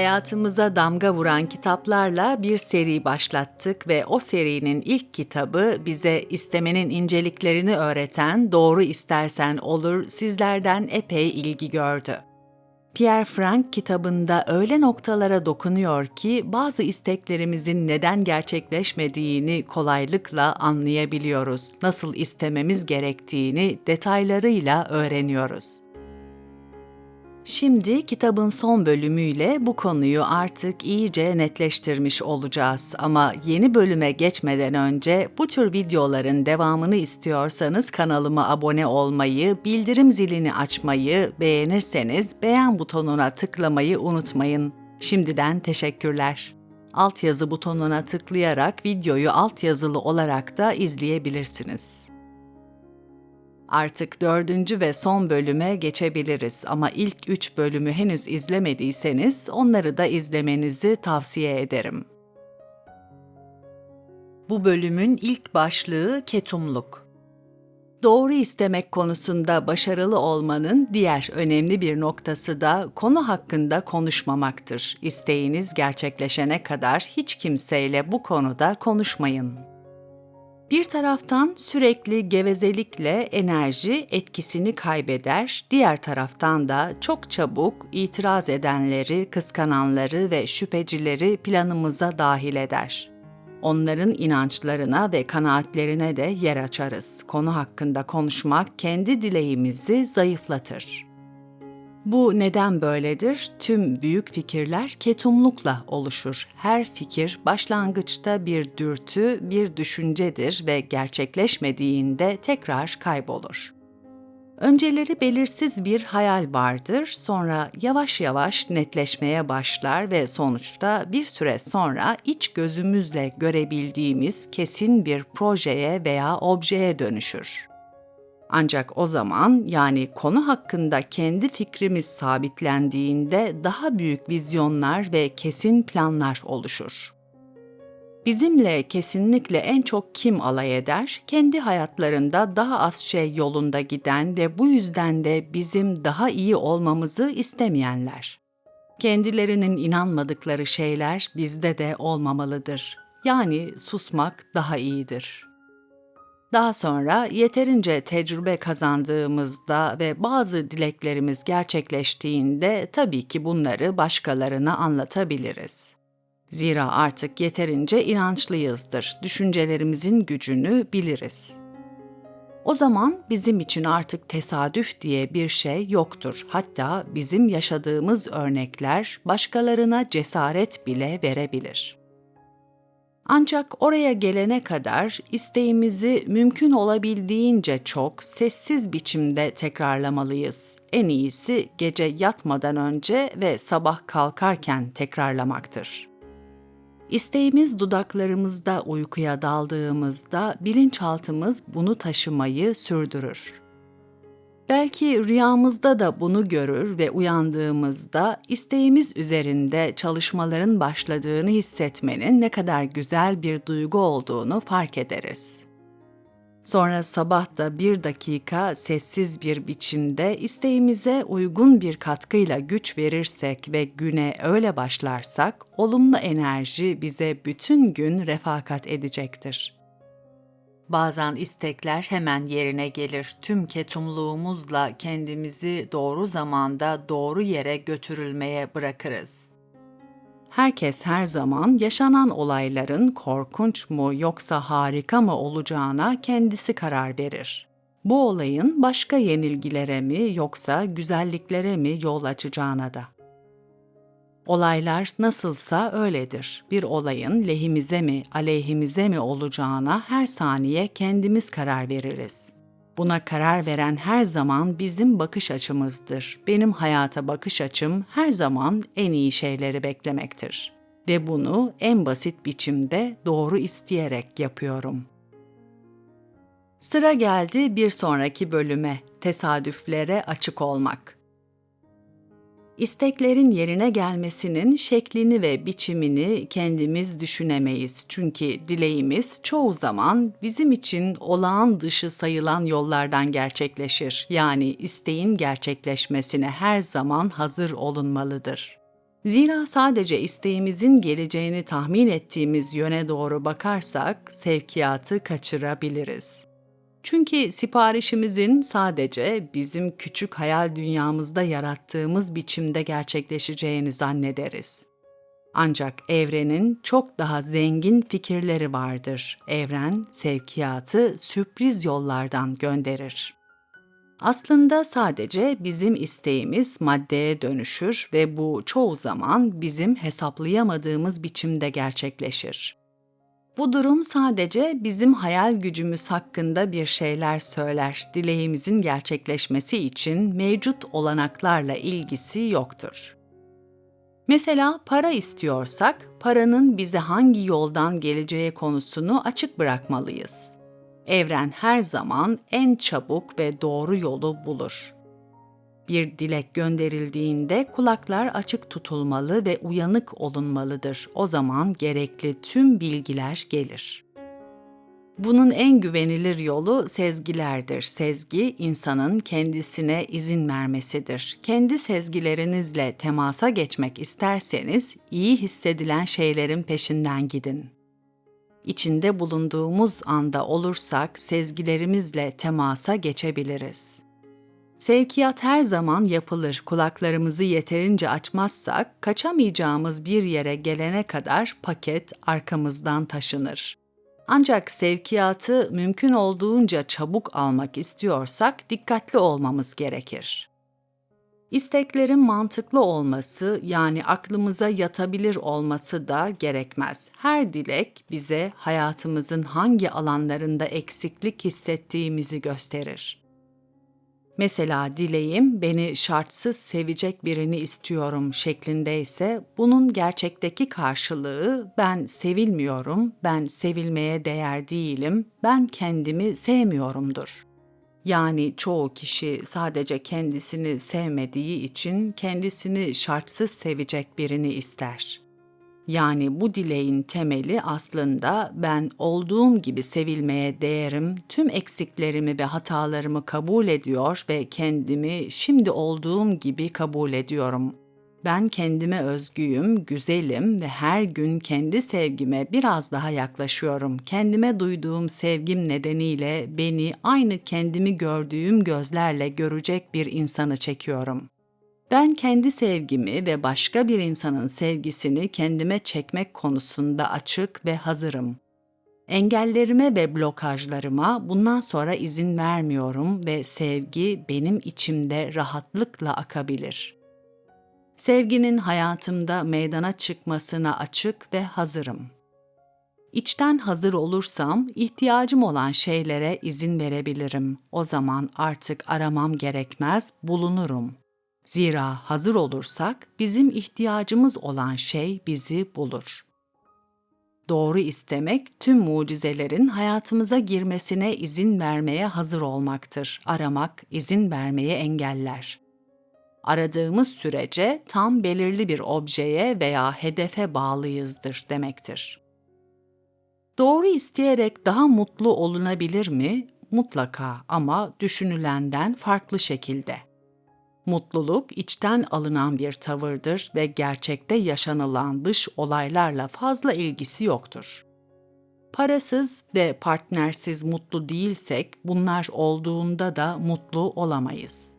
Hayatımıza damga vuran kitaplarla bir seri başlattık ve o serinin ilk kitabı bize istemenin inceliklerini öğreten Doğru İstersen Olur sizlerden epey ilgi gördü. Pierre Frank kitabında öyle noktalara dokunuyor ki bazı isteklerimizin neden gerçekleşmediğini kolaylıkla anlayabiliyoruz. Nasıl istememiz gerektiğini detaylarıyla öğreniyoruz. Şimdi kitabın son bölümüyle bu konuyu artık iyice netleştirmiş olacağız ama yeni bölüme geçmeden önce bu tür videoların devamını istiyorsanız kanalıma abone olmayı, bildirim zilini açmayı, beğenirseniz beğen butonuna tıklamayı unutmayın. Şimdiden teşekkürler. Altyazı butonuna tıklayarak videoyu altyazılı olarak da izleyebilirsiniz. Artık dördüncü ve son bölüme geçebiliriz ama ilk üç bölümü henüz izlemediyseniz onları da izlemenizi tavsiye ederim. Bu bölümün ilk başlığı ketumluk. Doğru istemek konusunda başarılı olmanın diğer önemli bir noktası da konu hakkında konuşmamaktır. İsteğiniz gerçekleşene kadar hiç kimseyle bu konuda konuşmayın. Bir taraftan sürekli gevezelikle enerji etkisini kaybeder, diğer taraftan da çok çabuk itiraz edenleri, kıskananları ve şüphecileri planımıza dahil eder. Onların inançlarına ve kanaatlerine de yer açarız. Konu hakkında konuşmak kendi dileğimizi zayıflatır. Bu neden böyledir? Tüm büyük fikirler ketumlukla oluşur. Her fikir başlangıçta bir dürtü, bir düşüncedir ve gerçekleşmediğinde tekrar kaybolur. Önceleri belirsiz bir hayal vardır, sonra yavaş yavaş netleşmeye başlar ve sonuçta bir süre sonra iç gözümüzle görebildiğimiz kesin bir projeye veya objeye dönüşür. Ancak o zaman yani konu hakkında kendi fikrimiz sabitlendiğinde daha büyük vizyonlar ve kesin planlar oluşur. Bizimle kesinlikle en çok kim alay eder? Kendi hayatlarında daha az şey yolunda giden ve bu yüzden de bizim daha iyi olmamızı istemeyenler. Kendilerinin inanmadıkları şeyler bizde de olmamalıdır. Yani susmak daha iyidir.'' Daha sonra yeterince tecrübe kazandığımızda ve bazı dileklerimiz gerçekleştiğinde tabii ki bunları başkalarına anlatabiliriz. Zira artık yeterince inançlıyızdır. Düşüncelerimizin gücünü biliriz. O zaman bizim için artık tesadüf diye bir şey yoktur. Hatta bizim yaşadığımız örnekler başkalarına cesaret bile verebilir.'' Ancak oraya gelene kadar isteğimizi mümkün olabildiğince çok sessiz biçimde tekrarlamalıyız. En iyisi gece yatmadan önce ve sabah kalkarken tekrarlamaktır. İsteğimiz dudaklarımızda uykuya daldığımızda bilinçaltımız bunu taşımayı sürdürür. Belki rüyamızda da bunu görür ve uyandığımızda isteğimiz üzerinde çalışmaların başladığını hissetmenin ne kadar güzel bir duygu olduğunu fark ederiz. Sonra sabah da bir dakika sessiz bir biçimde isteğimize uygun bir katkıyla güç verirsek ve güne öyle başlarsak, olumlu enerji bize bütün gün refakat edecektir.'' Bazen istekler hemen yerine gelir. Tüm ketumluğumuzla kendimizi doğru zamanda doğru yere götürülmeye bırakırız. Herkes her zaman yaşanan olayların korkunç mu yoksa harika mı olacağına kendisi karar verir. Bu olayın başka yenilgilere mi yoksa güzelliklere mi yol açacağına da. Olaylar nasılsa öyledir. Bir olayın lehimize mi, aleyhimize mi olacağına her saniye kendimiz karar veririz. Buna karar veren her zaman bizim bakış açımızdır. Benim hayata bakış açım her zaman en iyi şeyleri beklemektir ve bunu en basit biçimde doğru isteyerek yapıyorum. Sıra geldi bir sonraki bölüme. Tesadüflere açık olmak isteklerin yerine gelmesinin şeklini ve biçimini kendimiz düşünemeyiz. Çünkü dileğimiz çoğu zaman bizim için olağan dışı sayılan yollardan gerçekleşir. Yani isteğin gerçekleşmesine her zaman hazır olunmalıdır. Zira sadece isteğimizin geleceğini tahmin ettiğimiz yöne doğru bakarsak sevkiyatı kaçırabiliriz. Çünkü siparişimizin sadece bizim küçük hayal dünyamızda yarattığımız biçimde gerçekleşeceğini zannederiz. Ancak evrenin çok daha zengin fikirleri vardır. Evren sevkiyatı sürpriz yollardan gönderir. Aslında sadece bizim isteğimiz maddeye dönüşür ve bu çoğu zaman bizim hesaplayamadığımız biçimde gerçekleşir. Bu durum sadece bizim hayal gücümüz hakkında bir şeyler söyler. Dileğimizin gerçekleşmesi için mevcut olanaklarla ilgisi yoktur. Mesela para istiyorsak, paranın bize hangi yoldan geleceği konusunu açık bırakmalıyız. Evren her zaman en çabuk ve doğru yolu bulur. Bir dilek gönderildiğinde kulaklar açık tutulmalı ve uyanık olunmalıdır. O zaman gerekli tüm bilgiler gelir. Bunun en güvenilir yolu sezgilerdir. Sezgi insanın kendisine izin vermesidir. Kendi sezgilerinizle temasa geçmek isterseniz iyi hissedilen şeylerin peşinden gidin. İçinde bulunduğumuz anda olursak sezgilerimizle temasa geçebiliriz. Sevkiyat her zaman yapılır. Kulaklarımızı yeterince açmazsak kaçamayacağımız bir yere gelene kadar paket arkamızdan taşınır. Ancak sevkiyatı mümkün olduğunca çabuk almak istiyorsak dikkatli olmamız gerekir. İsteklerin mantıklı olması yani aklımıza yatabilir olması da gerekmez. Her dilek bize hayatımızın hangi alanlarında eksiklik hissettiğimizi gösterir. Mesela dileğim beni şartsız sevecek birini istiyorum şeklindeyse bunun gerçekteki karşılığı ben sevilmiyorum, ben sevilmeye değer değilim, ben kendimi sevmiyorumdur. Yani çoğu kişi sadece kendisini sevmediği için kendisini şartsız sevecek birini ister. Yani bu dileğin temeli aslında ben olduğum gibi sevilmeye değerim, tüm eksiklerimi ve hatalarımı kabul ediyor ve kendimi şimdi olduğum gibi kabul ediyorum. Ben kendime özgüyüm, güzelim ve her gün kendi sevgime biraz daha yaklaşıyorum. Kendime duyduğum sevgim nedeniyle beni aynı kendimi gördüğüm gözlerle görecek bir insanı çekiyorum.'' Ben kendi sevgimi ve başka bir insanın sevgisini kendime çekmek konusunda açık ve hazırım. Engellerime ve blokajlarıma bundan sonra izin vermiyorum ve sevgi benim içimde rahatlıkla akabilir. Sevginin hayatımda meydana çıkmasına açık ve hazırım. İçten hazır olursam ihtiyacım olan şeylere izin verebilirim. O zaman artık aramam gerekmez, bulunurum.'' Zira hazır olursak bizim ihtiyacımız olan şey bizi bulur. Doğru istemek tüm mucizelerin hayatımıza girmesine izin vermeye hazır olmaktır. Aramak izin vermeye engeller. Aradığımız sürece tam belirli bir objeye veya hedefe bağlıyızdır demektir. Doğru isteyerek daha mutlu olunabilir mi? Mutlaka ama düşünülenden farklı şekilde. Mutluluk içten alınan bir tavırdır ve gerçekte yaşanılan dış olaylarla fazla ilgisi yoktur. Parasız ve partnersiz mutlu değilsek bunlar olduğunda da mutlu olamayız.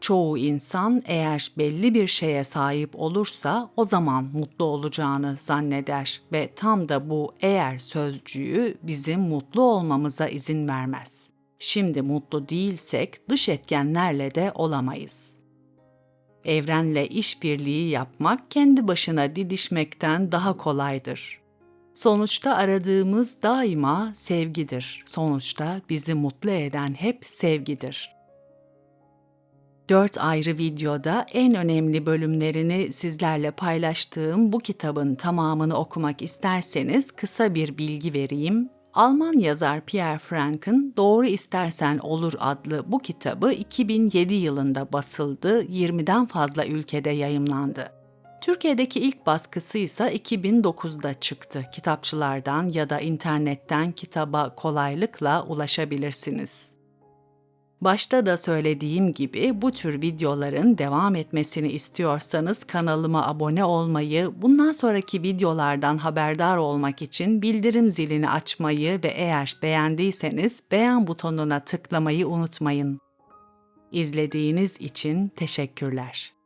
Çoğu insan eğer belli bir şeye sahip olursa o zaman mutlu olacağını zanneder ve tam da bu eğer sözcüğü bizim mutlu olmamıza izin vermez şimdi mutlu değilsek dış etkenlerle de olamayız. Evrenle işbirliği yapmak kendi başına didişmekten daha kolaydır. Sonuçta aradığımız daima sevgidir. Sonuçta bizi mutlu eden hep sevgidir. Dört ayrı videoda en önemli bölümlerini sizlerle paylaştığım bu kitabın tamamını okumak isterseniz kısa bir bilgi vereyim Alman yazar Pierre Frank'ın Doğru İstersen Olur adlı bu kitabı 2007 yılında basıldı, 20'den fazla ülkede yayımlandı. Türkiye'deki ilk baskısı ise 2009'da çıktı. Kitapçılardan ya da internetten kitaba kolaylıkla ulaşabilirsiniz. Başta da söylediğim gibi bu tür videoların devam etmesini istiyorsanız kanalıma abone olmayı, bundan sonraki videolardan haberdar olmak için bildirim zilini açmayı ve eğer beğendiyseniz beğen butonuna tıklamayı unutmayın. İzlediğiniz için teşekkürler.